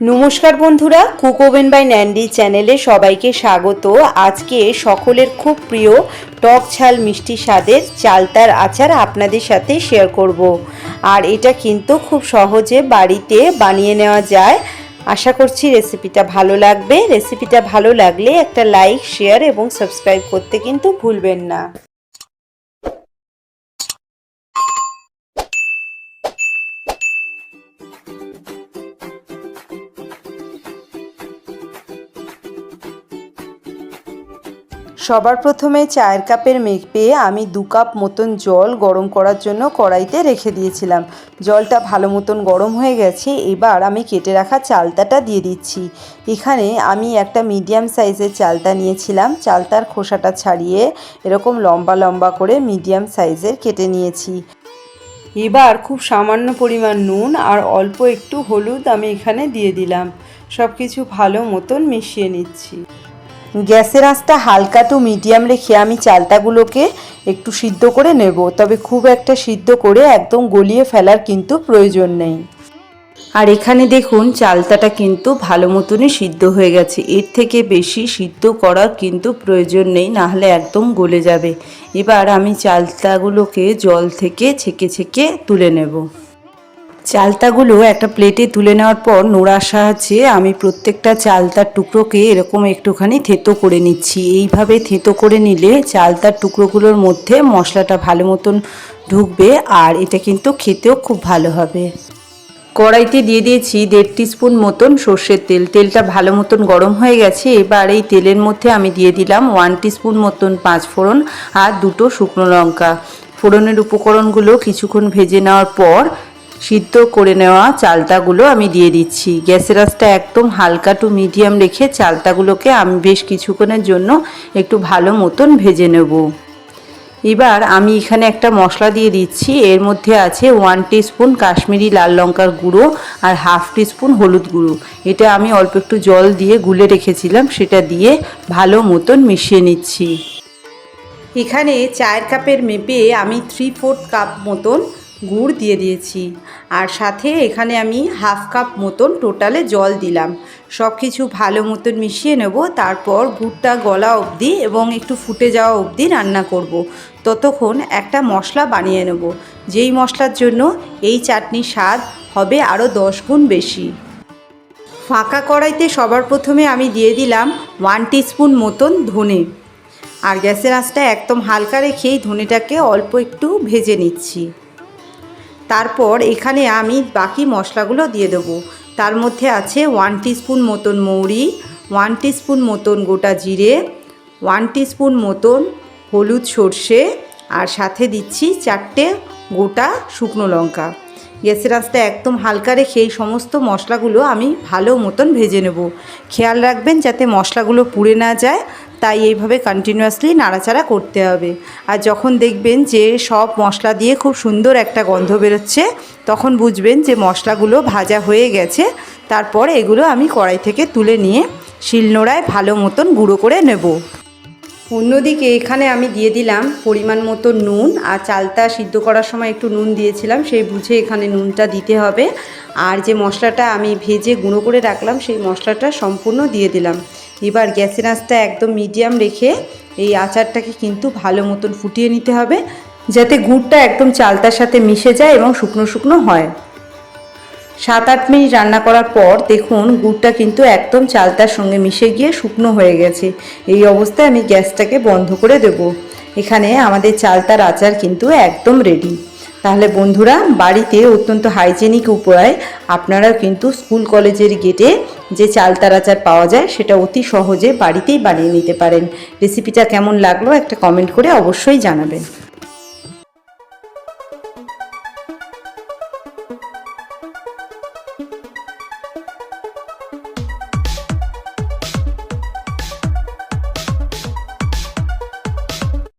নমস্কার বন্ধুরা cook oven by ন্যান্ডি চ্যানেলে সবাইকে স্বাগত। আজকে সকলের খুব প্রিয় টক ঝাল মিষ্টি স্বাদের চালতার আচার আপনাদের সাথে শেয়ার করব। আর এটা কিন্তু খুব সহজে বাড়িতে বানিয়ে নেওয়া যায়। আশা করছি রেসিপিটা ভালো লাগবে। রেসিপিটা ভালো লাগলে একটা লাইক শেয়ার এবং সাবস্ক্রাইব করতে কিন্তু ভুলবেন না। সবার প্রথমে চায়ের কাপের মেপে আমি দু কাপ মতন জল গরম করার জন্য কড়াইতে রেখে দিয়েছিলাম। জলটা ভালো মতন গরম হয়ে গেছে, এবার আমি কেটে রাখা চালতাটা দিয়ে দিচ্ছি। এখানে আমি একটা মিডিয়াম সাইজের চালতা নিয়েছিলাম। চালতার খোসাটা ছাড়িয়ে এরকম লম্বা লম্বা করে মিডিয়াম সাইজের কেটে নিয়েছি। এবার খুব সামান্য পরিমাণ নুন আর অল্প একটু হলুদ আমি এখানে দিয়ে দিলাম। সব কিছু ভালো মতন মিশিয়ে নিচ্ছি। গ্যাসের আঁচটা হালকা টু মিডিয়াম রেখে আমি চালতাগুলোকে একটু সিদ্ধ করে নেব। তবে খুব একটা সিদ্ধ করে একদম গলিয়ে ফেলার কিন্তু প্রয়োজন নেই। আর এখানে দেখুন, চালতাটা কিন্তু ভালো মতনই সিদ্ধ হয়ে গেছে। এর থেকে বেশি সিদ্ধ করার কিন্তু প্রয়োজন নেই নাহলে একদম গলে যাবে। এবার আমি চালতাগুলোকে জল থেকে ছেঁকে ছেঁকে তুলে নেব। চালতাগুলো একটা প্লেটে তুলে নেওয়ার পর নোড়ার সাহায্যে আমি প্রত্যেকটা চালতার টুকরোকে এরকম একটুখানি থেতো করে নিচ্ছি। এইভাবে থেতো করে নিলে চালতার টুকরোগুলোর মধ্যে মশলাটা ভালো মতন ঢুকবে আর এটা কিন্তু খেতেও খুব ভালো হবে। কড়াইতে দিয়ে দিয়েছি দেড় স্পুন মতন সর্ষের তেল। তেলটা ভালো মতন গরম হয়ে গেছে। এবার এই তেলের মধ্যে আমি দিয়ে দিলাম ওয়ান স্পুন মতন পাঁচ ফোড়ন আর দুটো শুকনো লঙ্কা। ফোড়নের উপকরণগুলো কিছুক্ষণ ভেজে নেওয়ার পর সিদ্ধ করে নেওয়া চালতাগুলো আমি দিয়ে দিচ্ছি। গ্যাসের আঁচটা একদম হালকা টু মিডিয়াম রেখে চালতাগুলোকে আমি বেশ কিছুক্ষণের জন্য একটু ভালো মতন ভেজে নেব। এবার আমি এখানে একটা মশলা দিয়ে দিচ্ছি। এর মধ্যে আছে ওয়ান স্পুন কাশ্মীরি লাল লঙ্কার গুঁড়ো আর হাফ স্পুন হলুদ গুঁড়ো। এটা আমি অল্প একটু জল দিয়ে গুলে রেখেছিলাম, সেটা দিয়ে ভালো মতন মিশিয়ে নিচ্ছি। এখানে চায়ের কাপের মেপে আমি থ্রি ফোর্থ কাপ মতন গুড় দিয়ে দিয়েছি। আর সাথে এখানে আমি হাফ কাপ মতন টোটালে জল দিলাম। সব কিছু ভালো মতন মিশিয়ে নেব, তারপর গুড়টা গলা অবধি এবং একটু ফুটে যাওয়া অবধি রান্না করব। ততক্ষণ একটা মশলা বানিয়ে নেব। যেই মশলার জন্য এই চাটনির স্বাদ হবে আরও দশ গুণ বেশি। ফাঁকা কড়াইতে সবার প্রথমে আমি দিয়ে দিলাম ওয়ান স্পুন মতন ধনে। আর গ্যাসের আঁচটা একদম হালকা রেখেই ধনেটাকে অল্প একটু ভেজে নিচ্ছি। তারপর এখানে আমি বাকি মশলাগুলো দিয়ে দেবো। তার মধ্যে আছে ওয়ান স্পুন মতন মৌরি ওয়ান স্পুন মতন গোটা জিরে ওয়ান স্পুন মতন হলুদ সর্ষে, আর সাথে দিচ্ছি চারটে গোটা শুকনো লঙ্কা। গ্যাসের আঁচটা একদম হালকা রেখে এই সমস্ত মশলাগুলো আমি ভালো মতন ভেজে নেব। খেয়াল রাখবেন যাতে মশলাগুলো পুড়ে না যায় তাই এইভাবে কন্টিনিউয়াসলি নাড়াচাড়া করতে হবে। আর যখন দেখবেন যে সব মশলা দিয়ে খুব সুন্দর একটা গন্ধ বেরোচ্ছে, তখন বুঝবেন যে মশলাগুলো ভাজা হয়ে গেছে। তারপর এগুলো আমি কড়াই থেকে তুলে নিয়ে শিলনোড়ায় ভালো মতন গুঁড়ো করে নেব। অন্যদিকে এখানে আমি দিয়ে দিলাম পরিমাণ মতো নুন আর চালটা সিদ্ধ করার সময় একটু নুন দিয়েছিলাম, সেই বুঝে এখানে নুনটা দিতে হবে। আর যে মশলাটা আমি ভেজে গুঁড়ো করে রাখলাম, সেই মশলাটা সম্পূর্ণ দিয়ে দিলাম। এবার গ্যাসের আঁচটা একদম মিডিয়াম রেখে এই আচারটাকে কিন্তু ভালো মতন ফুটিয়ে নিতে হবে, যাতে গুড়টা একদম চালতার সাথে মিশে যায় এবং শুকনো শুকনো হয়। সাত আট মিনিট রান্না করার পর দেখুন গুড়টা কিন্তু একদম চালতার সঙ্গে মিশে গিয়ে শুকনো হয়ে গেছে। এই অবস্থায় আমি গ্যাসটাকে বন্ধ করে দেব। এখানে আমাদের চালতার আচার কিন্তু একদম রেডি তাহলে বন্ধুরা, বাড়িতে অত্যন্ত হাইজেনিক উপায় আপনারা কিন্তু স্কুল, কলেজের গেটে যে চালতার আচার পাওয়া যায়, সেটা অতি সহজে বাড়িতেই বানিয়ে নিতে পারেন। রেসিপিটা কেমন লাগল, একটা কমেন্ট করে অবশ্যই জানাবেন।